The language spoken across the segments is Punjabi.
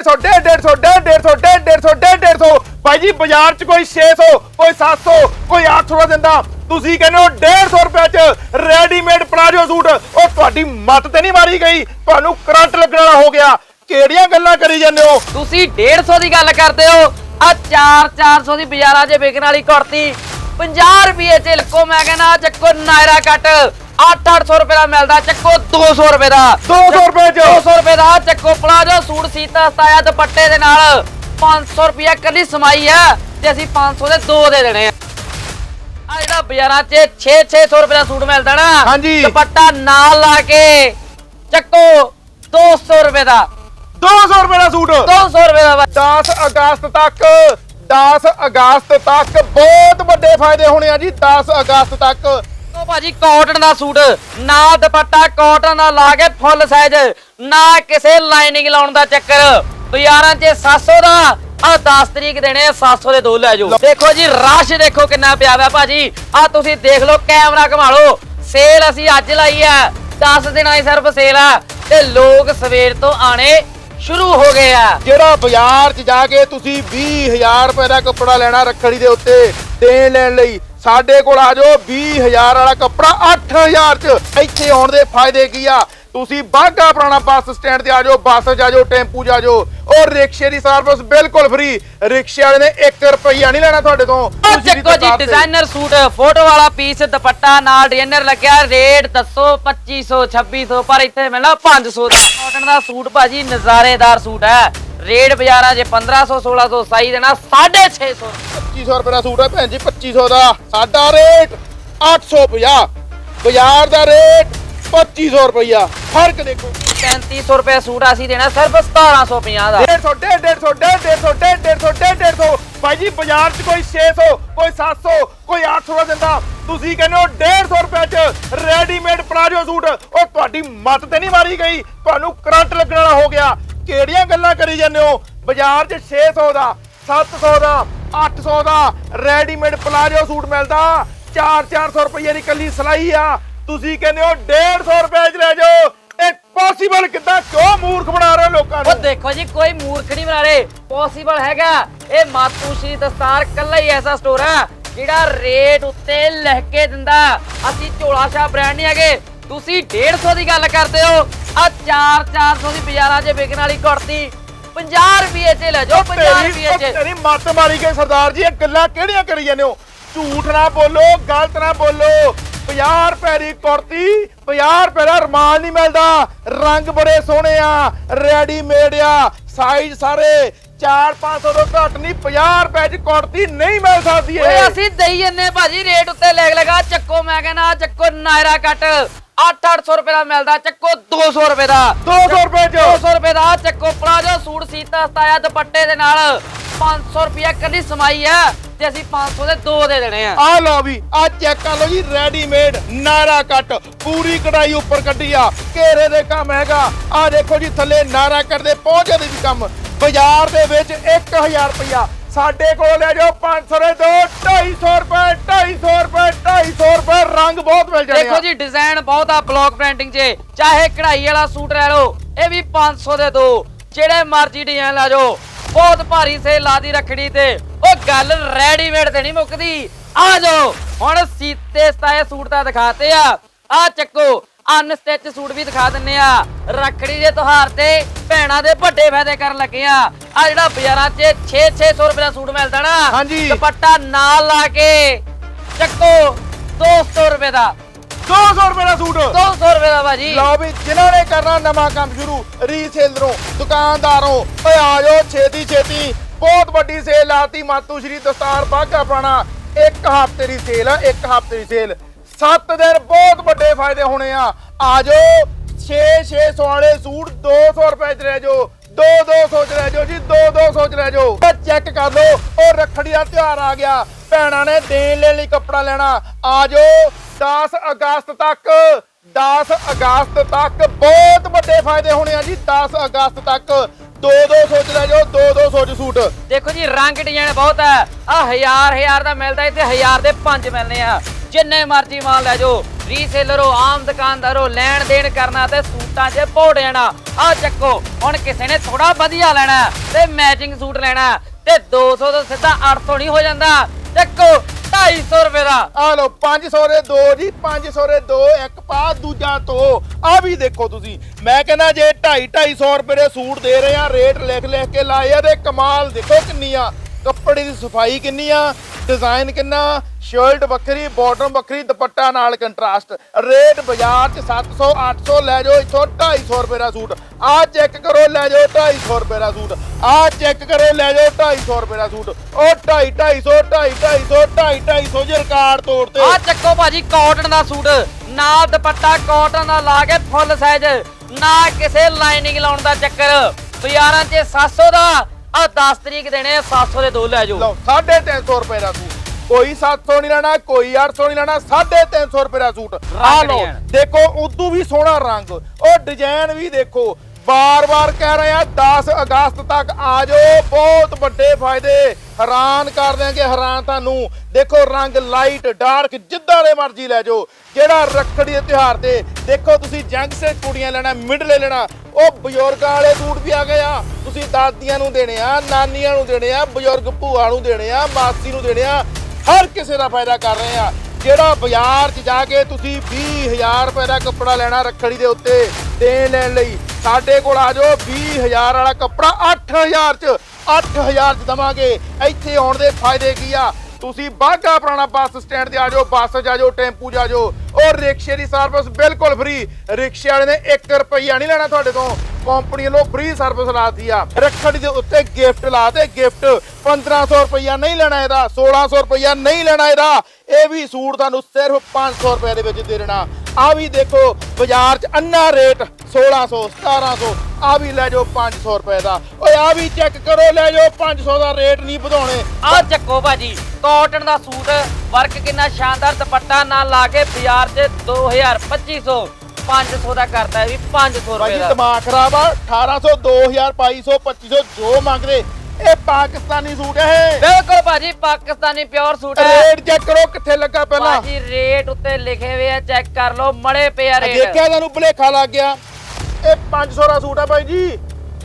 150 150 150 150 150 ਭਾਈ ਜੀ, ਬਾਜ਼ਾਰ 'ਚ ਕੋਈ 600 ਕੋਈ 700 ਕੋਈ 800 ਦਿੰਦਾ ਤੁਸੀਂ ਕਹਿੰਦੇ ਹੋ 150 ਰੁਪਏ 'ਚ ਰੈਡੀਮੇਡ ਪਲਾਜੋ ਸੂਟ। ਉਹ ਤੁਹਾਡੀ ਮੱਤ ਤੇ ਨਹੀਂ ਮਾਰੀ ਗਈ। ਤੁਹਾਨੂੰ ਕਰੰਟ ਲੱਗਣ ਵਾਲਾ ਹੋ ਗਿਆ। ਕਿਹੜੀਆਂ ਗੱਲਾਂ ਕਰੀ ਜਾਂਦੇ ਹੋ? ਤੁਸੀਂ 150 ਦੀ ਗੱਲ ਕਰਦੇ ਹੋ। ਆ 4 400 ਦੀ ਬਾਜ਼ਾਰਾਂ 'ਚ ਵਿਕਣ ਵਾਲੀ ਕੁੜਤੀ। 50 ਰੁਪਏ 'ਚ ਲੱਕੋ ਮੈਂ ਕਹਿੰਦਾ ਚੱਕੋ ਨਾਇਰਾ ਕੱਟ। 8-800 ਰੁਪਏ ਦਾ ਮਿਲਦਾ ਚੱਕੋ 200 ਰੁਪਏ ਦਾ। 200 ਰੁਪਏ 'ਚ। 200 ਰੁਪਏ ਦਾ ਚੱਕੋ ਪਲਾਜੋ ਸੂਟ ਸੀਤਾ ਸਤਾਇਆ ਦੁਪੱਟੇ ਦੇ ਨਾਲ। 500 ਰੁਪਏ ਕੱਲੀ ਸਮਾਈ ਆ ਤੇ ਅਸੀਂ 500 ਦੇ ਦੋ ਦੇ ਦੇਣੇ ਆ। ਆ ਜਿਹੜਾ ਬਾਜ਼ਾਰਾਂ 'ਚ 6-600 ਰੁਪਏ ਦਾ ਸੂਟ ਮਿਲਦਾ ਨਾ ਹਾਂਜੀ। ਦੁਪੱਟਾ ਨਾਲ ਲਾ ਕੇ ਚੱਕੋ 200 ਰੁਪਏ ਦਾ। 200 ਰੁਪਏ ਦਾ ਸੂਟ। 200 ਰੁਪਏ ਦਾ ਵਾ। 10 ਅਗਸਤ ਤੱਕ 10 ਅਗਸਤ ਤੱਕ ਬਹੁਤ ਵੱਡੇ ਫਾਇਦੇ ਹੋਣੇ ਆ ਜੀ 10 ਅਗਸਤ ਤੱਕ। ਭਾਜੀ ਕਾਟਨ ਦਾ ਸੂਟ, ਨਾ ਦੁਪੱਟਾ, ਕਾਟਨ ਦਾ ਲਾ ਕੇ ਫੁੱਲ ਸਾਈਜ਼ ਨਾ ਕਿਸੇ ਲਾਈਨਿੰਗ ਲਾਉਣ ਦਾ ਚੱਕਰ। ਬਾਜ਼ਾਰਾਂ 'ਚ 700 ਦਾ ਆ 10 ਤਰੀਕ ਦੇਣੇ 700 ਦੇ ਦੋ ਲੈ ਜਾਓ। ਦੇਖੋ ਜੀ, ਰਸ਼ ਦੇਖੋ ਕਿੰਨਾ ਪਿਆ ਵਾ ਭਾਜੀ। ਆ ਤੁਸੀਂ ਦੇਖ ਲਓ, ਕੈਮਰਾ ਘੁਮਾ ਲਓ। ਸੇਲ ਅਸੀਂ ਅੱਜ ਲਾਈ ਆ 10 ਦਿਨਾਂ ਦੀ ਸਿਰਫ ਸੇਲ ਆ। ਤੇ ਲੋਕ ਸਵੇਰ ਤੋਂ ਆਣੇ ਸ਼ੁਰੂ ਹੋ ਗਏ ਆ। ਜਿਹੜਾ ਬਾਜ਼ਾਰ 'ਚ ਜਾ ਕੇ ਤੁਸੀਂ 20000 ਰੁਪਏ ਦਾ ਕੱਪੜਾ ਲੈਣਾ ਰੱਖੜੀ ਦੇ ਉੱਤੇ, ਦੇਣ ਲੈਣ ਲਈ ਸਾਡੇ ਕੋਲ ਆ ਜਾਓ 20000 ਵਾਲਾ ਕੱਪੜਾ 8000 'ਚ। ਇੱਥੇ ਆਉਣ ਦੇ ਫਾਇਦੇ ਕੀ ਆ? ਤੁਸੀਂ ਬਾਗਾ ਪੁਰਾਣਾ ਬੱਸ ਸਟੈਂਡ ਤੇ ਆ ਜਾਓ ਬੱਸ 'ਚ ਆ ਜਾਓ ਟੈਂਪੂ 'ਚ ਆ ਜਾਓ। ਉਹ ਰਿਕਸ਼ੇ ਦੀ ਸਰਵਿਸ ਬਿਲਕੁਲ ਫ੍ਰੀ ਰਿਕਸ਼ੇ ਵਾਲੇ ਨੇ 1 ਰੁਪਈਆ ਨਹੀਂ ਲੈਣਾ ਤੁਹਾਡੇ ਤੋਂ। ਚੱਕੋ ਜੀ ਡਿਜ਼ਾਈਨਰ ਸੂਟ ਫੋਟੋ ਵਾਲਾ ਪੀਸ ਦੁਪੱਟਾ ਨਾਲ ਡਿਜ਼ਾਈਨਰ ਲੱਗਿਆ ਰੇਟ ਦੱਸੋ 2500 2600 ਪਰ ਇੱਥੇ ਮਿਲਣਾ 500 ਦਾ ਕਾਟਨ ਦਾ ਸੂਟ ਭਾਜੀ ਨਜ਼ਾਰੇਦਾਰ ਸੂਟ ਹੈ। ਰੇਟ ਬਾਜ਼ਾਰਾਂ 'ਚ 1500 1600 ਸਾਈ ਦੇਣਾ 650 2500 ਰੁਪਏ ਦਾ ਸੂਟ ਹੈ ਭੈਣ ਜੀ 2500 ਦਾ ਸਾਡਾ ਰੇਟ 850 ਬਾਜ਼ਾਰ ਦਾ ਰੇਟ 2500 ਰੁਪਈਆ। ਫ਼ਰਕ ਦੇਖੋ। 3500 ਰੁਪਏ ਸੂਟ ਅਸੀਂ ਦੇਣਾ ਸਿਰਫ 1750 ਦਾ। 150 150 150 150 150 ਭਾਈ ਜੀ ਬਾਜ਼ਾਰ 'ਚ ਕੋਈ 600 ਕੋਈ 700 ਕੋਈ 800 ਦਾ ਦਿੰਦਾ। ਤੁਸੀਂ ਕਹਿੰਦੇ ਹੋ 150 ਰੁਪਏ 'ਚ ਰੈਡੀਮੇਡ ਪਲਾਜੋ ਸੂਟ। ਉਹ ਤੁਹਾਡੀ ਮੱਤ ਤੇ ਨਹੀਂ ਮਾਰੀ ਗਈ। ਤੁਹਾਨੂੰ ਕਰੰਟ ਲੱਗਣ ਵਾਲਾ ਹੋ ਗਿਆ। ਕਿਹੜੀਆਂ ਗੱਲਾਂ ਕਰੀ ਜਾਂਦੇ ਹੋ? ਬਾਜ਼ਾਰ 'ਚ 600 ਦਾ 700 ਦਾ 800 ਦਾ, ਰੈਡੀਮੇਡ ਪਲਾਜੋ ਸੂਟ ਮਿਲਦਾ। 4-400 ਰੁਪਏ ਦੀ ਕੱਲੀ ਸਲਾਈ ਆ। ਤੁਸੀਂ ਕਹਿੰਦੇ ਹੋ 150 ਰੁਪਏ 'ਚ ਲੈ ਜਾਓ। ਇਹ ਪੋਸੀਬਲ ਕਿੱਦਾਂ? ਕਿਉਂ ਮੂਰਖ ਬਣਾ ਰਹੇ ਹੋ ਲੋਕਾਂ ਉਹ ਦੇਖੋ ਜੀ, ਕੋਈ ਮੂਰਖ ਨਹੀਂ ਬਣਾ ਰਹੇ। ਪੋਸੀਬਲ ਹੈਗਾ। ਇਹ ਮਾਤੂ ਸ਼੍ਰੀ ਦਸਤਾਰ ਕੱਲਾ ਹੀ ਐਸਾ ਸਟੋਰ ਹੈ ਜਿਹੜਾ ਰੇਟ ਉੱਤੇ ਲਿਖ ਕੇ ਦਿੰਦਾ। ਅਸੀਂ ਝੋਲਾ ਸ਼ਾਹ ਬ੍ਰਾਂਡ ਨਹੀਂ ਹੈਗੇ। ਤੁਸੀਂ 150 ਦੀ ਗੱਲ ਕਰਦੇ ਹੋ। ਆ 4 400 ਦੀ ਬਾਜ਼ਾਰਾਂ 'ਚ ਵਿਕਣ ਵਾਲੀ ਕੁੜਤੀ। 50 ਰੁਪਏ 'ਚ ਲੈ ਜਾਓ 50 ਤੇਰੀ ਰੁਪਏ 'ਚ। ਤੇਰੀ ਮੱਤ ਮਾਰੀ ਗਈ ਸਰਦਾਰ ਜੀ ਇਹ ਗੱਲਾਂ ਕਿਹੜੀਆਂ ਕਰੀ ਜਾਂਦੇ ਹੋ? ਝੂਠ ਨਾ ਬੋਲੋ ਗਲਤ ਨਾ ਬੋਲੋ। 50 ਰੁਪਏ ਦੀ ਕੁੜਤੀ 50 ਰੁਪਏ ਦਾ ਰਮਾਲ ਨਹੀਂ ਮਿਲਦਾ। ਰੰਗ ਬੜੇ ਸੋਹਣੇ ਆ ਰੈਡੀਮੇਡ ਆ। ਸਾਈਜ਼ ਸਾਰੇ 4-500 ਤੋਂ ਘੱਟ ਨਹੀਂ 50 ਰੁਪਏ ਦੀ ਕੁੜਤੀ ਨਹੀਂ ਮਿਲ ਸਕਦੀ ਓਏ ਇਹ ਅਸੀਂ ਦਈ ਜੰਨੇ ਭਾਜੀ ਰੇਟ ਉੱਤੇ ਲਿਖ ਲਗਾ ਚੱਕੋ ਮੈਂ ਕਹਿੰਦਾ ਚੱਕੋ ਨਾਇਰਾ ਕੱਟ। 8-800 ਰੁਪਏ ਦਾ ਮਿਲਦਾ ਚੱਕੋ 200 ਰੁਪਏ ਦਾ। 200 ਰੁਪਏ ਚ। 200 ਰੁਪਏ ਦਾ ਚੱਕੋ ਪਲਾਜੋ ਸੂਟ ਸੀਤਾ ਸਤਾਇਆ ਦੁਪੱਟੇ ਦੇ ਨਾਲ। 500 ਰੁਪਏ ਕੱਲੀ ਸਮਾਈ ਆ ਤੇ ਅਸੀਂ 500 ਦੇ ਦੋ ਦੇ ਦੇਣੇ ਆ। ਆ ਲਓ ਵੀ ਆ ਚੈੱਕ ਕਰ ਲਓ ਜੀ ਰੈਡੀਮੇਡ ਨਾਰਾ ਕੱਟ ਪੂਰੀ ਕਢਾਈ ਉੱਪਰ ਕੱਢੀ ਆ। ਘੇਰੇ ਦੇ ਕੰਮ ਹੈਗਾ। ਆ ਦੇਖੋ ਜੀ ਥੱਲੇ ਨਾਰਾ ਕੱਟ ਦੇ ਪਹੁੰਚੇ ਦੇ ਵੀ ਕੰਮ। ਬਾਜ਼ਾਰ ਦੇ ਵਿੱਚ 1000 ਰੁਪਇਆ ਸਾਡੇ ਕੋਲ ਲੈ ਜਾਓ 500 ਦੇ ਦੋ 250 ਰੁਪਏ 250 ਰੁਪਏ 250 ਰੁਪਏ ਰੰਗ ਬਹੁਤ ਮਿਲ ਜਾਣੇ ਦੇਖੋ ਜੀ ਡਿਜ਼ਾਈਨ ਬਹੁਤ ਆ ਬਲੌਕ ਪ੍ਰਿੰਟਿੰਗ 'ਚ। ਚਾਹੇ ਕਢਾਈ ਵਾਲਾ ਸੂਟ ਲੈ ਲਓ ਇਹ ਵੀ 500 ਦੇ ਦੋ। ਜਿਹੜੇ ਮਰਜ਼ੀ ਡਿਜ਼ਾਈਨ ਲਾ ਜਾਓ। ਬਹੁਤ ਭਾਰੀ ਸੇਲ ਲਾਦੀ ਰੱਖੜੀ ਤੇ। ਉਹ ਗੱਲ ਰੈਡੀਮੇਡ ਤੇ ਨਹੀਂ ਮੁੱਕਦੀ। ਆ ਜਾਓ ਹੁਣ ਸੀਤੇ ਸਤਾਏ ਸੂਟ ਤਾਂ ਦਿਖਾਤੇ ਆ। ਆ ਚੱਕੋ ਅਨਸਟਿਚ ਸੂਟ ਵੀ ਦਿਖਾ ਦਿੰਨੇ ਆ। ਰੱਖੜੀ ਦੇ ਤਿਉਹਾਰ ਤੇ ਭੈਣਾਂ ਦੇ ਵੱਡੇ ਫਾਇਦੇ ਕਰਨ ਲੱਗੇ ਆ। ਆ ਜਿਹੜਾ ਬਾਜ਼ਾਰਾਂ 'ਚ 6-600 ਰੁਪਏ ਦਾ ਸੂਟ ਮਿਲਦਾ ਨਾ ਹਾਂਜੀ। ਦੁਪੱਟਾ ਨਾਲ ਲਾ ਕੇ ਚੱਕੋ 200 ਰੁਪਏ ਦਾ। 200 ਰੁਪਏ ਦਾ ਸੂਟ। 200 ਰੁਪਏ ਦਾ ਭਾਜੀ। ਲਓ ਵੀ ਜਿਨ੍ਹਾਂ ਨੇ ਕਰਨਾ ਨਵਾਂ ਕੰਮ ਸ਼ੁਰੂ ਰੀਸੇਲਰੋਂ ਦੁਕਾਨਦਾਰੋਂ ਓਏ ਆ ਜਾਓ ਛੇਤੀ ਛੇਤੀ ਬਹੁਤ ਵੱਡੀ ਸੇਲ ਲਾਤੀ ਮਾਤੂ ਸ਼੍ਰੀ ਦਸਤਾਰ ਬਾਗਾ ਪੁਰਾਣਾ। ਇੱਕ ਹਫ਼ਤੇ ਦੀ ਸੇਲ ਆ ਇੱਕ ਹਫ਼ਤੇ ਦੀ ਸੇਲ 7 ਦਿਨ ਬਹੁਤ ਵੱਡੇ ਫਾਇਦੇ ਹੋਣੇ ਆ। ਆ ਜਾਓ। 6 600 ਵਾਲੇ ਸੂਟ 200 ਰੁਪਏ ਚ ਰਹਿ ਜਾਓ। 2 200 ਚ ਰਹਿ ਜਾਓ ਜੀ 2 200 ਚ ਰਹਿ ਜਾਓ। ਚੈੱਕ ਕਰ ਲਓ, ਉਹ ਰੱਖੜੀ ਦਾ ਤਿਉਹਾਰ ਆ ਗਿਆ। ਭੈਣਾਂ ਨੇ ਦੇਣ ਲੈਣ ਲਈ ਕੱਪੜਾ ਲੈਣਾ। ਆ ਜਾਓ 10 ਅਗਸਤ ਤੱਕ 10 ਅਗਸਤ ਤੱਕ ਬਹੁਤ ਵੱਡੇ ਫਾਇਦੇ ਹੋਣੇ ਆ ਜੀ 10 ਅਗਸਤ ਤੱਕ। ਦੋ ਦੋ ਸੋਚ ਲੈ ਜਾਓ, ਦੋ ਦੋ ਸੋਚ ਸੂਟ। ਦੇਖੋ ਜੀ, ਰੰਗ ਡਿਜ਼ਾਈਨ ਬਹੁਤ ਹੈ ਆ ਹਜ਼ਾਰ ਹਜ਼ਾਰ ਦਾ ਮਿਲਦਾ ਇੱਥੇ, ਹਜ਼ਾਰ ਦੇ ਪੰਜ ਮਿਲਨੇ ਆ। ਜਿੰਨੇ ਮਰਜ਼ੀ ਮਾਲ ਲੈ ਜਾਓ। ਰੀਸੇਲਰੋ ਆਮ ਦੁਕਾਨਦਾਰੋ ਲੈਣ ਦੇਣ ਕਰਨਾ ਤੇ ਸੂਟਾਂ 'ਚ ਭੋੜ ਜਾਣਾ ਆ ਚੱਕੋ, ਹੁਣ ਕਿਸੇ ਨੇ ਥੋੜਾ ਵਧੀਆ ਲੈਣਾ ਤੇ ਮੈਚਿੰਗ ਸੂਟ ਲੈਣਾ ਤੇ 200 ਤੋਂ ਸਿੱਧਾ 800 ਨਹੀਂ ਹੋ ਜਾਂਦਾ। ਚੱਕੋ 250 ਰੁਪਏ ਦਾ। ਆ ਲਓ 500 ਦੇ ਦੋ ਜੀ 500 ਦੇ ਦੋ, ਇੱਕ ਪਾ ਦੂਜਾ ਤੋ ਆ ਵੀ ਦੇਖੋ ਤੁਸੀਂ, ਮੈਂ ਕਹਿੰਦਾ ਜੇ 2.5 250 ਰੁਪਏ ਦੇ ਸੂਟ ਦੇ ਰਹੇ ਆ ਰੇਟ ਲਿਖ ਲਿਖ ਕੇ ਲਾਏ ਆ ਤੇ ਕਮਾਲ ਦੇਖੋ ਕਿੰਨੀ ਆ ਕੱਪੜੇ ਦੀ ਸਫ਼ਾਈ ਕਿੰਨੀ ਆ ਡਿਜ਼ਾਈਨ ਕਿੰਨਾ? ਸ਼ਰਟ ਵੱਖਰੀ, ਬਾਟਮ ਵੱਖਰੀ, ਦੁਪੱਟਾ ਨਾਲ ਕੰਟਰਾਸਟ। ਰੇਟ ਬਾਜ਼ਾਰ 'ਚ 700 800 ਲੈ ਜਾਓ, ਇੱਥੋਂ 250 ਰੁਪਏ ਦਾ ਸੂਟ। ਆ ਚੈੱਕ ਕਰੋ, ਲੈ ਜਾਓ 250 ਰੁਪਏ ਦਾ ਸੂਟ। ਆ ਚੈੱਕ ਕਰੋ, ਲੈ ਜਾਓ 250 ਰੁਪਏ ਦਾ ਸੂਟ। ਉਹ 2.5 250 250 250 ਜੇ ਰਿਕਾਰਡ ਤੋੜਤੇ ਆ ਚੱਕੋ ਭਾਜੀ ਕਾਟਨ ਦਾ ਸੂਟ। ਨਾਲ ਦੁਪੱਟਾ ਕਾਟਨ ਦਾ ਲਾ ਕੇ ਫੁੱਲ ਸਾਈਜ਼ ਨਾ ਕਿਸੇ ਲਾਈਨਿੰਗ ਲਾਉਣ ਦਾ ਚੱਕਰ। ਬਾਜ਼ਾਰਾਂ 'ਚ 700 ਦਾ ਆ 10 ਤਰੀਕ ਦੇਣੇ ਆ, 700 ਦੇ ਦੋ ਲੈ ਜਾਓ। ਲਓ 350 ਰੁਪਏ ਦਾ ਸੂਟ। ਕੋਈ 700 ਨਹੀਂ ਲੈਣਾ ਕੋਈ 800 ਨਹੀਂ ਲੈਣਾ 350 ਰੁਪਏ ਦਾ ਸੂਟ। ਆ ਰੰਗ ਲਓ। ਦੇਖੋ ਉਦੋਂ ਵੀ ਸੋਹਣਾ ਰੰਗ। ਉਹ ਡਿਜ਼ਾਈਨ ਵੀ ਦੇਖੋ। ਬਾਰ-ਬਾਰ ਕਹਿ ਰਹੇ ਆ 10 ਅਗਸਤ ਤੱਕ ਆ ਜਾਓ। ਬਹੁਤ ਵੱਡੇ ਫਾਇਦੇ। ਹੈਰਾਨ ਕਰ ਦਿਆਂਗੇ, ਹੈਰਾਨ ਤੁਹਾਨੂੰ। ਦੇਖੋ, ਰੰਗ ਲਾਈਟ ਡਾਰਕ ਜਿੱਦਾਂ ਦੇ ਮਰਜ਼ੀ ਲੈ ਜਾਓ। ਜਿਹੜਾ ਰੱਖੜੀ ਦੇ ਤਿਉਹਾਰ ਤੇ ਦੇਖੋ, ਤੁਸੀਂ ਜੰਗ ਸੇ ਕੁੜੀਆਂ ਲੈਣਾ ਮਿਡਲੇ ਲੈਣਾ, ਉਹ ਬਜ਼ੁਰਗਾਂ ਵਾਲੇ ਸੂਟ ਵੀ ਆ ਗਏ ਆ। ਤੁਸੀਂ ਦਾਦੀਆਂ ਨੂੰ ਦੇਣੇ ਆ, ਨਾਨੀਆਂ ਨੂੰ ਦੇਣੇ ਆ, ਬਜ਼ੁਰਗ ਭੂਆ ਨੂੰ ਦੇਣੇ ਆ, ਮਾਸੀ ਨੂੰ ਦੇਣੇ ਆ। ਹਰ ਕਿਸੇ ਦਾ ਫਾਇਦਾ ਕਰ ਰਹੇ ਆ। ਜਿਹੜਾ ਬਾਜ਼ਾਰ 'ਚ ਜਾ ਕੇ ਤੁਸੀਂ 20000 ਰੁਪਏ ਦਾ ਕੱਪੜਾ ਲੈਣਾ ਰੱਖੜੀ ਦੇ ਉੱਤੇ ਦੇਣ ਲੈਣ ਲਈ। ਸਾਡੇ ਕੋਲ ਆ ਜਾਓ 20000 ਵਾਲਾ ਕੱਪੜਾ 8000 'ਚ। 8000 'ਚ ਦਵਾਂਗੇ। ਇੱਥੇ ਆਉਣ ਦੇ ਫਾਇਦੇ ਕੀ ਆ? ਤੁਸੀਂ ਬਾਗਾ ਪੁਰਾਣਾ ਬੱਸ ਸਟੈਂਡ ਤੇ ਆ ਜਾਓ, ਬੱਸ 'ਚ ਆ ਜਾਓ, ਟੈਂਪੂ 'ਚ ਆ ਜਾਓ। ਔਰ ਰਿਕਸ਼ੇ ਦੀ ਸਰਵਿਸ ਬਿਲਕੁਲ ਫ੍ਰੀ ਰਿਕਸ਼ੇ ਵਾਲੇ ਨੇ 1 ਰੁਪਈਆ ਨਹੀਂ ਲੈਣਾ ਤੁਹਾਡੇ ਤੋਂ। ਕੰਪਨੀ ਵੱਲੋਂ ਫ੍ਰੀ ਸਰਵਿਸ ਲਾਤੀ ਆ। ਰੱਖੜੀ ਦੇ ਉੱਤੇ ਗਿਫਟ ਲਾਤੇ ਗਿਫਟ 1500 ਰੁਪਈਆ ਨਹੀਂ ਲੈਣਾ ਇਹਦਾ 1600 ਰੁਪਈਆ ਨਹੀਂ ਲੈਣਾ ਇਹਦਾ। ਇਹ ਵੀ ਸੂਟ ਤੁਹਾਨੂੰ ਸਿਰਫ 500 ਰੁਪਏ ਦੇ ਵਿੱਚ ਦੇ ਦੇਣਾ। ਆ ਵੀ ਦੇਖੋ ਬਾਜ਼ਾਰ 'ਚ ਅੰਨਾ ਰੇਟ 1600 1700 ਆ ਵੀ ਲੈ ਜਾਓ 500 ਰੁਪਏ ਦਾ। ਓਏ ਆ ਵੀ ਚੈੱਕ ਕਰੋ ਲੈ ਜਾਓ 500 ਦਾ ਰੇਟ ਨਹੀਂ ਵਧਾਉਣੇ। ਆ ਚੱਕੋ ਭਾਜੀ ਕਾਟਨ ਦਾ ਸੂਟ ਵਰਕ ਕਿੰਨਾ ਸ਼ਾਨਦਾਰ ਦੁਪੱਟਾ ਨਾਲ ਲਾ ਕੇ ਬਾਜ਼ਾਰ 'ਚ 2000 2500 500 ਦਾ ਕਰਤਾ ਇਹ ਵੀ 500 ਭਾਈ ਰੁਪਏ ਦਾ। ਦਿਮਾਗ ਖਰਾਬ ਆ 1800 2000 2200 2500 ਜੋ ਮੰਗਦੇ ਇਹ ਪਾਕਿਸਤਾਨੀ ਸੂਟ ਹੈ ਬਿਲਕੁਲ ਭਾਜੀ ਪਾਕਿਸਤਾਨੀ ਪਿਓਰ ਸੂਟ ਹੈ। ਰੇਟ ਚੈੱਕ ਕਰੋ ਕਿੱਥੇ ਲੱਗਾ ਪਹਿਲਾਂ। ਭਾਜੀ ਰੇਟ ਉੱਤੇ ਲਿਖੇ ਹੋਏ ਆ ਚੈੱਕ ਕਰ ਲਓ ਮੜੇ ਪਿਆ ਰੇਟ। ਦੇਖਿਆ ਤੁਹਾਨੂੰ ਭੁਲੇਖਾ ਲੱਗ ਗਿਆ। ਇਹ 500 ਦਾ ਸੂਟ ਆ ਭਾਈ ਜੀ।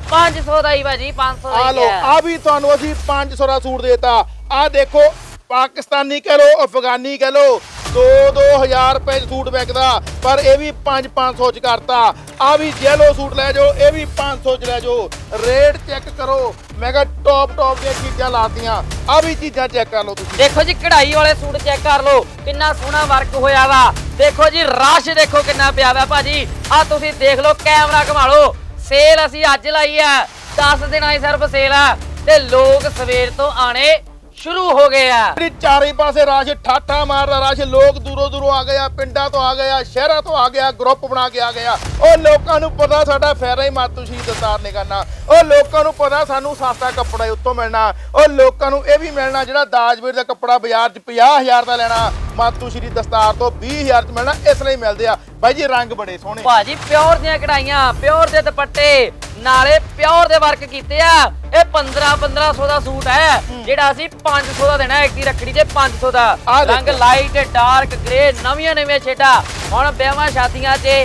500 ਦਾ ਹੀ ਭਾਜੀ 500 ਦਾ ਆ ਹੀ ਲਓ ਹੈ। ਆ ਵੀ ਤੁਹਾਨੂੰ ਅਸੀਂ 500 ਦਾ ਸੂਟ ਦੇਤਾ। ਆ ਦੇਖੋ ਪਾਕਿਸਤਾਨੀ ਕਹ ਲੋ ਅਫਗਾਨੀ ਕਹ ਲੋ 2-2000 ਰੁਪਏ ਸੂਟ ਵਿਕਦਾ, ਪਰ ਇਹ ਵੀ 5-500 ਚ ਕਰਤਾ। ਆ ਵੀ ਜੈਲੋ ਸੂਟ ਲੈ ਜਾਓ, ਇਹ ਵੀ 500 ਚ ਲੈ ਜਾਓ। ਰੇਟ ਚੈੱਕ ਕਰੋ। ਮੈਂ ਕਿਹਾ ਟੌਪ ਟੌਪ ਦੀਆਂ ਚੀਜ਼ਾਂ ਲਾਤੀਆਂ। ਆ ਵੀ ਚੀਜ਼ਾਂ ਚੈੱਕ ਕਰ ਲਓ ਤੁਸੀਂ। ਦੇਖੋ ਜੀ, ਕਢਾਈ ਵਾਲੇ ਸੂਟ ਚੈੱਕ ਕਰ ਲਓ। ਕਿੰਨਾ ਸੋਹਣਾ ਵਰਕ ਹੋਇਆ ਵਾ। ਦੇਖੋ ਜੀ, ਰਸ਼ ਦੇਖੋ ਕਿੰਨਾ ਪਿਆ ਵਾ ਭਾਜੀ। ਆ ਤੁਸੀਂ ਦੇਖ ਲਓ, ਕੈਮਰਾ ਘੁਮਾ ਲਓ। ਸੇਲ ਅਸੀਂ ਅੱਜ ਲਾਈ ਆ। 10 ਦਿਨਾਂ ਦੀ ਸਿਰਫ ਸੇਲ ਆ। ਤੇ ਲੋਕ ਸਵੇਰ ਤੋਂ ਆਣੇ ਸ਼ੁਰੂ ਹੋ ਗਏ ਆ ਜਿਹੜੀ ਚਾਰੇ ਪਾਸੇ ਰਾਸ਼ ਠਾਠਾ ਮਾਰਦਾ ਰਾਸ਼ ਲੋਕ ਦੂਰੋਂ ਦੂਰੋਂ ਆ ਗਏ ਆ ਪਿੰਡਾਂ ਤੋਂ ਆ ਗਏ ਆ ਸ਼ਹਿਰਾਂ ਤੋਂ ਆ ਗਿਆ ਗਰੁੱਪ ਬਣਾ ਕੇ ਆ ਗਏ ਆ। ਉਹ ਲੋਕਾਂ ਨੂੰ ਪਤਾ ਸਾਡਾ ਫਾਇਦਾ ਹੀ ਮਾਤੂ ਸ਼ਹੀਦ ਦਸਤਾਰ ਨੇ ਕਰਨਾ ਉਹ ਲੋਕਾਂ ਨੂੰ ਪਤਾ ਸਾਨੂੰ ਸਸਤਾ ਕੱਪੜਾ ਉੱਤੋਂ ਮਿਲਣਾ। ਉਹ ਲੋਕਾਂ ਨੂੰ ਇਹ ਵੀ ਮਿਲਣਾ ਜਿਹੜਾ ਦਾਜਵੀਰ ਦਾ ਕੱਪੜਾ ਬਾਜ਼ਾਰ 'ਚ 50000 ਦਾ ਲੈਣਾ ਮਾਤੂ ਸ਼੍ਰੀ ਦਸਤਾਰ ਤੋਂ 20000 'ਚ ਮਿਲਣਾ ਇਸ ਲਈ ਮਿਲਦੇ ਆ। ਬਾਈ ਜੀ ਰੰਗ ਬੜੇ ਸੋਹਣੇ। ਭਾਜੀ ਪਿਓਰ ਦੀਆਂ ਕਢਾਈਆਂ ਪਿਓਰ ਦੇ ਦੁਪੱਟੇ। ਨਾਲੇ ਪਿਓਰ ਦੇ ਵਰਕ ਕੀਤੇ ਆ। ਇਹ 15 1500 ਦਾ ਸੂਟ ਹੈ। ਜਿਹੜਾ ਅਸੀਂ 500 ਦਾ ਦੇਣਾ ਇੱਕ ਦੀ ਰੱਖੜੀ ਤੇ 500 ਦਾ। ਰੰਗ। ਲਾਈਟ ਡਾਰਕ ਗ੍ਰੇ ਨਵੀਆਂ ਨਵੀਆਂ ਛੇਟਾਂ। ਹੁਣ ਵਿਆਹਾਂ ਸ਼ਾਦੀਆਂ 'ਚ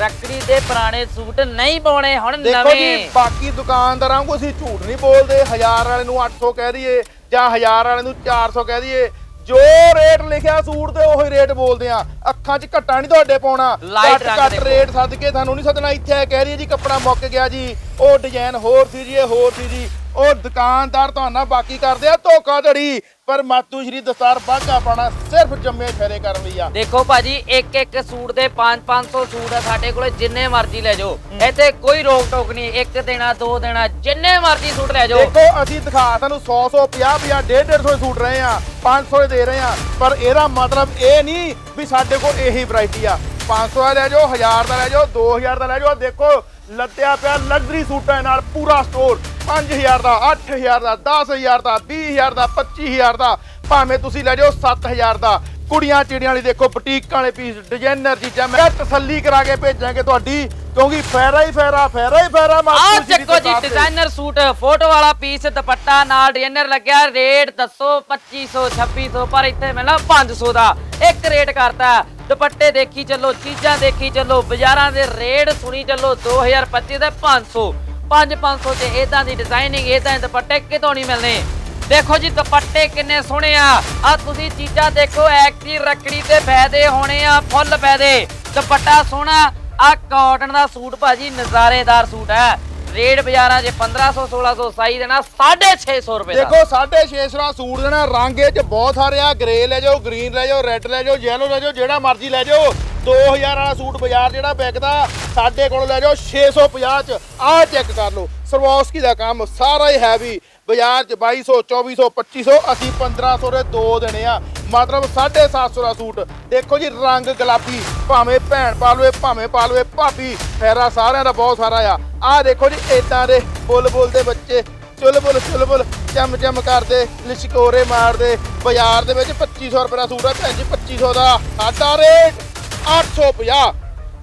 ਰੱਖੜੀ ਦੇ ਪੁਰਾਣੇ ਸੂਟ ਨਹੀਂ ਪਾਉਣੇ ਹੁਣ ਦੇਖੋ ਜੀ ਨਵੇਂ। ਬਾਕੀ ਦੁਕਾਨਦਾਰਾਂ ਕੋ ਅਸੀਂ ਝੂਠ ਨਹੀਂ ਬੋਲਦੇ। ਹਜ਼ਾਰ ਵਾਲੇ ਨੂੰ 800 ਕਹਿ ਦਈਏ ਜਾਂ ਹਜ਼ਾਰ ਵਾਲੇ ਨੂੰ 400 ਕਹਿ ਦਈਏ। ਜੋ ਰੇਟ ਲਿਖਿਆ ਸੂਟ ਤੇ ਉਹੀ ਰੇਟ ਬੋਲਦੇ ਆ। ਅੱਖਾਂ 'ਚ ਘੱਟਾ ਨਹੀਂ ਤੁਹਾਡੇ ਪਾਉਣਾ। Light ਘੱਟ ਰੰਗ ਘੱਟ ਦੇਖੋ। ਰੇਟ ਸੱਦ ਕੇ ਤੁਹਾਨੂੰ ਨਹੀਂ ਸੱਦਣਾ। ਇੱਥੇ ਕਹਿ ਰਹੀ ਹੈ ਜੀ ਕੱਪੜਾ ਮੁੱਕ ਗਿਆ ਜੀ। ਉਹ ਡਿਜ਼ਾਈਨ ਹੋਰ ਸੀ ਜੀ ਇਹ ਹੋਰ ਸੀ ਜੀ। ਉਹ ਦੁਕਾਨਦਾਰ ਤੁਹਾਨੂੰ ਬਾਕੀ ਕਰਦੇ ਆ ਧੋਖਾਧੜੀ ਪਰ ਮਾਤੂ ਸ਼੍ਰੀ ਦਸਤਾਰ ਬਾਗਾ ਪਾਣਾ ਸਿਰਫ ਜੰਮੇ ਫੇਰੇ ਕਰਨ ਲਈ ਆ। ਦੇਖੋ ਭਾਜੀ ਇੱਕ ਇੱਕ ਸੂਟ ਦੇ 5-500 ਸੂਟ ਆ ਸਾਡੇ ਕੋਲੇ ਜਿੰਨੇ ਮਰਜ਼ੀ ਲੈ ਜਾਓ। ਇੱਥੇ ਕੋਈ ਰੋਕ ਟੋਕ ਨਹੀਂ ਇੱਕ ਦੇਣਾ ਦੋ ਦੇਣਾ ਜਿੰਨੇ ਮਰਜ਼ੀ ਸੂਟ ਲੈ ਜਾਓ। ਦੇਖੋ ਅਸੀਂ ਦਿਖਾ ਤੁਹਾਨੂੰ 100 100 50 50 150 150 ਸੂਟ ਰਹੇ ਆ 500 ਦੇ ਰਹੇ ਆ ਪਰ ਇਹਦਾ ਮਤਲਬ ਇਹ ਨਹੀਂ ਵੀ ਸਾਡੇ ਕੋਲ ਇਹੀ ਵੈਰਾਈਟੀ ਆ। 500 ਦਾ ਲੈ ਜਾਓ 1000 ਦਾ ਲੈ ਜਾਓ 2000 ਦਾ ਲੈ ਜਾਓ। ਦੇਖੋ ਲੱਤਿਆ ਪਿਆ ਲਗਜ਼ਰੀ ਸੂਟਾਂ ਨਾਲ ਪੂਰਾ ਸਟੋਰ 5000 ਦਾ 8000 ਦਾ 10000 ਦਾ 20000 ਦਾ 25000 ਦਾ। ਭਾਵੇਂ ਤੁਸੀਂ ਲੈ ਜਾਓ 7000 ਦਾ। ਕੁੜੀਆਂ ਚਿੜੀਆਂ ਵਾਲੀ ਦੇਖੋ ਬੁਟੀਕਾਂ ਵਾਲੇ ਪੀਸ ਡਿਜ਼ਾਈਨਰ ਚੀਜ਼ਾਂ ਮੈਂ ਤਸੱਲੀ ਕਰਾ ਕੇ ਭੇਜਾਂਗੇ ਤੁਹਾਡੀ ਕਿਉਂਕਿ ਫੈਰਾ ਹੀ ਫੈਰਾ ਫੈਰਾ ਹੀ ਫੈਰਾ ਆ ਮਾਤੂ ਸ਼੍ਰੀ ਚੱਕੋ ਜੀ। ਡਿਜ਼ਾਈਨਰ ਸੂਟ ਫੋਟੋ ਵਾਲਾ ਪੀਸ ਦੁਪੱਟਾ ਨਾਲ ਡਿਜ਼ਾਈਨਰ ਲੱਗਿਆ ਰੇਟ ਦੱਸੋ 2500 2600 ਪਰ ਇੱਥੇ ਮਿਲਣਾ 500 ਦਾ ਇੱਕ ਰੇਟ ਕਰਤਾ। ਦੁਪੱਟੇ ਦੇਖੀ ਚੱਲੋ ਚੀਜ਼ਾਂ ਦੇਖੀ ਚੱਲੋ ਬਾਜ਼ਾਰਾਂ ਦੇ ਰੇਟ ਸੁਣੀ ਚੱਲੋ 2025 ਦੇ 500 5-500 ਤੇ ਇਦਾਂ ਦੀ ਡਿਜ਼ਾਈਨਿੰਗ ਇਦਾਂ ਦੇ ਦੁਪੱਟੇ ਕਿਤੋਂ ਨਹੀਂ ਮਿਲਨੇ ਦੇਖੋ ਜੀ, ਦੁਪੱਟੇ ਕਿੰਨੇ ਸੋਹਣੇ ਆ। ਆ ਤੁਸੀਂ ਚੀਜ਼ਾਂ ਦੇਖੋ, ਐਕਟੀ ਰੱਖੜੀ ਤੇ ਫਾਇਦੇ ਹੋਣੇ ਆ, ਫੁੱਲ ਫਾਇਦੇ। ਦੁਪੱਟਾ ਸੋਹਣਾ ਆ ਕਾਟਨ ਦਾ ਸੂਟ ਭਾਜੀ, ਨਜ਼ਾਰੇਦਾਰ ਸੂਟ ਹੈ। ਰੇਟ ਬਾਜ਼ਾਰਾਂ 'ਚ 1500 1600 ਸਾਈ ਦੇਣਾ 650 ਰੁਪਏ ਦਾ। ਦੇਖੋ 650 ਦਾ ਸੂਟ ਦੇਣਾ, ਰੰਗ ਇਹ ਚ ਬਹੁਤ ਸਾਰੇ ਆ, ਗ੍ਰੇ ਲੈ ਜਾਓ, ਗ੍ਰੀਨ ਲੈ ਜਾਓ, ਰੈੱਡ ਲੈ ਜਾਓ ਯੈਲੋ ਲੈ ਜਾਓ, ਜਿਹੜਾ ਮਰਜ਼ੀ ਲੈ ਜਾਓ। 2000 ਵਾਲਾ ਸੂਟ ਬਾਜ਼ਾਰ ਜਿਹੜਾ ਵਿਕਦਾ, ਸਾਡੇ ਕੋਲ ਲੈ ਜਾਓ 650 ਚ। ਆਹ ਚੈੱਕ ਕਰ ਲਓ। ਸਰਵੋਸਕੀ ਦਾ ਕੰਮ ਸਾਰਾ ਹੀ ਹੈਵੀ ਬਾਜ਼ਾਰ ਚ 2200 2400 2500 ਅਸੀਂ 1500 ਦੇ ਦੋ ਦੇਣੇ ਆ। ਮਤਲਬ 750 ਦਾ ਸੂਟ। ਦੇਖੋ ਜੀ, ਰੰਗ ਗੁਲਾਬੀ, ਭਾਵੇਂ ਭੈਣ ਪਾ ਲਵੇ, ਭਾਵੇਂ ਪਾ ਲਵੇ, ਭਾਬੀ, ਫੈਰਾ ਸਾਰਿਆਂ ਦਾ ਬਹੁਤ ਸਾਰਾ ਆ। ਆਹ ਦੇਖੋ ਜੀ ਇਦਾਂ ਦੇ ਬੁੱਲ ਬੁੱਲ ਦੇ ਬੱਚੇ। ਚੁਲਬੁਲ ਚੁਲਬੁਲ ਚਮ ਚਮ ਕਰਦੇ, ਲਿਸ਼ਕੋਰੇ ਮਾਰਦੇ। ਬਾਜ਼ਾਰ ਦੇ ਵਿੱਚ 2500 ਰੁਪਏ ਦਾ ਸੂਟ ਆ ਭੈਣ ਜੀ 2500 ਦਾ। ਸਾਡਾ ਰੇਟ 850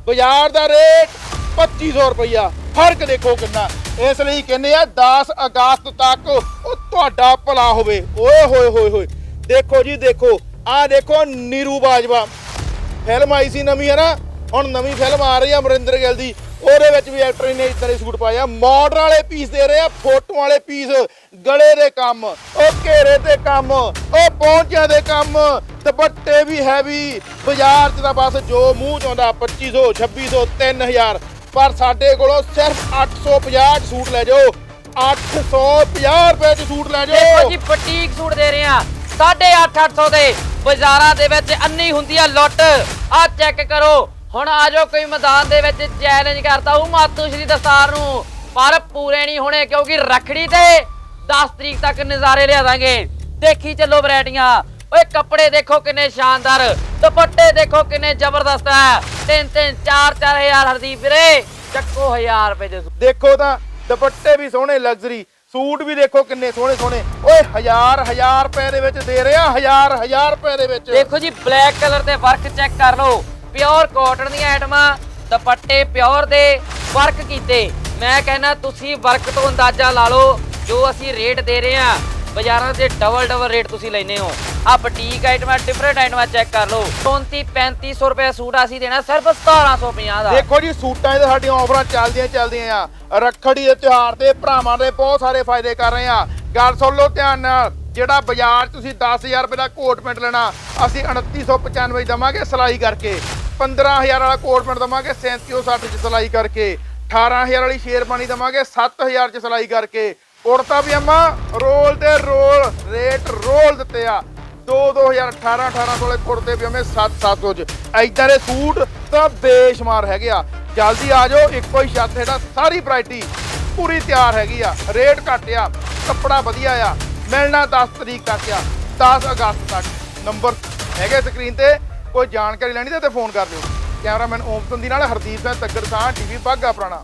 ਬਾਜ਼ਾਰ ਦਾ ਰੇਟ 2500 ਰੁਪਇਆ ਫ਼ਰਕ ਦੇਖੋ ਕਿੰਨਾ। ਇਸ ਲਈ ਕਹਿੰਦੇ ਆ 10 ਅਗਸਤ ਤੱਕ ਉਹ ਤੁਹਾਡਾ ਭਲਾ ਹੋਵੇ। ਓਏ ਹੋਏ ਹੋਏ ਹੋਏ। ਦੇਖੋ ਜੀ, ਦੇਖੋ। ਆਹ ਦੇਖੋ, ਨੀਰੂ ਬਾਜਵਾ। ਫਿਲਮ ਆਈ ਸੀ ਨਵੀਂ, ਹੈ ਨਾ? ਹੁਣ ਨਵੀਂ ਫਿਲਮ ਆ ਰਹੀ ਆ ਅਮਰਿੰਦਰ ਗਿੱਲ ਦੀ। ਉਹਦੇ ਵਿੱਚ ਵੀ ਐਕਟਰ ਨੇ ਇਦਾਂ ਦੇ ਸੂਟ ਪਾਏ ਮਾਡਰਨ ਵਾਲੇ ਪੀਸ ਦੇ ਰਹੇ ਆ ਫੋਟੋ ਵਾਲੇ ਪੀਸ ਗਲੇ ਦੇ ਕੰਮ, ਉਹ ਘੇਰੇ ਤੇ ਕੰਮ, ਉਹ ਪੌਂਚਿਆਂ ਦੇ ਕੰਮ, ਦੁਪੱਟੇ ਵੀ ਹੈਵੀ ਬਾਜ਼ਾਰ 'ਚ ਤਾਂ ਬਸ ਜੋ ਮੂੰਹ 'ਚ ਆਉਂਦਾ 2500 2600 3000 ਪਰ ਸਾਡੇ ਕੋਲੋਂ ਸਿਰਫ 850 'ਚ ਸੂਟ ਲੈ ਜਾਓ। 850 ਰੁਪਏ 'ਚ ਸੂਟ ਲੈ ਦੇਖੋ ਜਾਓ ਜੀ, ਬੁਟੀਕ ਸੂਟ ਦੇ ਰਹੇ ਆ। 850 ਦੇ ਬਾਜ਼ਾਰਾਂ ਦੇ ਵਿੱਚ ਅੰਨੀ ਹੁੰਦੀ ਆ ਲੁੱਟ। ਆ ਚੈੱਕ ਕਰੋ ਹੁਣ ਆ ਜਾਓ ਕੋਈ ਮੈਦਾਨ ਦੇ ਵਿੱਚ ਚੈਲੰਜ ਕਰਦਾ ਉਹ ਮਾਤੂ ਸ਼੍ਰੀ ਦਸਤਾਰ ਨੂੰ ਪਰ ਪੂਰੇ ਨਹੀਂ ਹੋਣੇ ਕਿਉਂਕਿ ਰਖੜੀ ਤੇ 10 ਤਰੀਕ ਤੱਕ ਨਜ਼ਾਰੇ ਲਿਆ ਦਾਂਗੇ। ਦੇਖੀ ਚੱਲੋ ਵੈਰਾਈਟੀਆਂ। ਓਏ ਕੱਪੜੇ ਦੇਖੋ ਕਿੰਨੇ ਸ਼ਾਨਦਾਰ ਦੁਪੱਟੇ ਦੇਖੋ ਕਿੰਨੇ ਜ਼ਬਰਦਸਤ ਹੈ ਤਿੰਨ ਤਿੰਨ ਚਾਰ ਚਾਰ ਹਜ਼ਾਰ ਹਰਦੀਪ ਵੀਰੇ ਚੱਕੋ 1000 ਰੁਪਏ ਦੇ। ਦੇਖੋ ਤਾਂ ਦੁਪੱਟੇ ਵੀ ਸੋਹਣੇ ਲਗਜ਼ਰੀ ਸੂਟ ਵੀ ਦੇਖੋ ਕਿੰਨੇ ਸੋਹਣੇ ਸੋਹਣੇ। ਓਏ ਹਜ਼ਾਰ ਹਜ਼ਾਰ ਰੁਪਏ ਦੇ ਵਿੱਚ ਦੇ ਰਿਹਾ ਹਜ਼ਾਰ ਹਜ਼ਾਰ ਰੁਪਏ ਦੇ ਵਿੱਚ। ਦੇਖੋ ਜੀ ਬਲੈਕ ਕਲਰ ਤੇ ਵਰਕ ਚੈੱਕ ਕਰ ਲਓ। ਪਿਓਰ ਕਾਟਨ ਦੀਆਂ ਆਈਟਮਾਂ, ਦੁਪੱਟੇ ਪਿਓਰ ਦੇ ਵਰਕ ਕੀਤੇ। ਮੈਂ ਕਹਿੰਦਾ, ਤੁਸੀਂ ਵਰਕ ਤੋਂ ਅੰਦਾਜ਼ਾ ਲਾ ਲਓ, ਜੋ ਅਸੀਂ ਰੇਟ ਦੇ ਰਹੇ ਹਾਂ, ਬਾਜ਼ਾਰਾਂ 'ਚ ਡਬਲ ਡਬਲ ਰੇਟ ਤੁਸੀਂ ਲੈਨੇ ਹੋ। ਆ ਬੁਟੀਕ ਆਈਟਮਾਂ ਡਿਫਰੈਂਟ ਆਈਟਮਾਂ ਚੈੱਕ ਕਰ ਲਓ। 34 3500 ਰੁਪਏ ਸੂਟ ਅਸੀਂ ਦੇਣਾ, ਸਿਰਫ 1750 ਦਾ। ਦੇਖੋ ਜੀ, ਸੂਟਾਂ 'ਤੇ ਸਾਡੀਆਂ ਆਫਰਾਂ ਚੱਲਦੀਆਂ ਚੱਲਦੀਆਂ ਆ। ਰੱਖੜੀ ਦੇ ਤਿਉਹਾਰ ਤੇ, ਭਰਾਵਾਂ ਦੇ ਬਹੁਤ ਸਾਰੇ ਫਾਇਦੇ ਕਰ ਰਹੇ ਆ। ਗੱਲ ਸੁਣ ਲਓ ਧਿਆਨ ਨਾਲ। ਜਿਹੜਾ ਬਾਜ਼ਾਰ 'ਚ ਤੁਸੀਂ 10000 ਰੁਪਏ ਦਾ ਕੋਟ ਪੈਂਟ ਲੈਣਾ, ਅਸੀਂ 2995 ਦਵਾਂਗੇ ਸਿਲਾਈ ਕਰਕੇ। 15000 ਵਾਲਾ ਕੋਟ ਪੈਂਟ ਦਵਾਂਗੇ 3760 ਚ ਸਿਲਾਈ ਕਰਕੇ। 18000 ਵਾਲੀ ਸ਼ੇਰਵਾਨੀ ਦਵਾਂਗੇ 7000 ਚ ਸਿਲਾਈ ਕਰਕੇ। ਕੁੜਤਾ ਵੀ ਪਜਾਮਾ, ਰੋਲ ਤੇ ਰੋਲ, ਰੇਟ ਰੋਲ ਦਿੱਤੇ ਆ। 2 2018 18 ਵਾਲੇ ਕੁੜਤੇ ਵੀ ਪਜਾਮੇ 7 700 ਚ। ਐਦਾਂ ਦੇ ਸੂਟ ਤਾਂ ਬੇਸ਼ੁਮਾਰ ਹੈਗੇ ਆ। ਜਲਦੀ ਆ ਜਾਓ, ਇੱਕੋ ਹੀ ਛੱਤ ਹੇਠਾਂ ਸਾਰੀ ਵੈਰਾਈਟੀ ਪੂਰੀ ਤਿਆਰ ਹੈਗੀ ਆ। ਰੇਟ ਘੱਟ ਆ, ਕੱਪੜਾ ਵਧੀਆ ਆ। ਮਿਲਣਾ 10 ਤਰੀਕ ਤੱਕ ਆ 10 ਅਗਸਤ ਤੱਕ। ਨੰਬਰ ਹੈਗੇ ਸਕਰੀਨ ਤੇ, ਕੋਈ ਜਾਣਕਾਰੀ ਲੈਣੀ ਤਾਂ ਤੇ ਫੋਨ ਕਰ ਲਿਓ। ਕੈਮਰਾਮੈਨ ਓਮ ਦੀ ਨਾਲ ਹਰਦੀਪ ਸਿੰਘ, ਤੱਗੜ ਸਾਹ ਟੀਵੀ ਬਾਗਾ ਪੁਰਾਣਾ।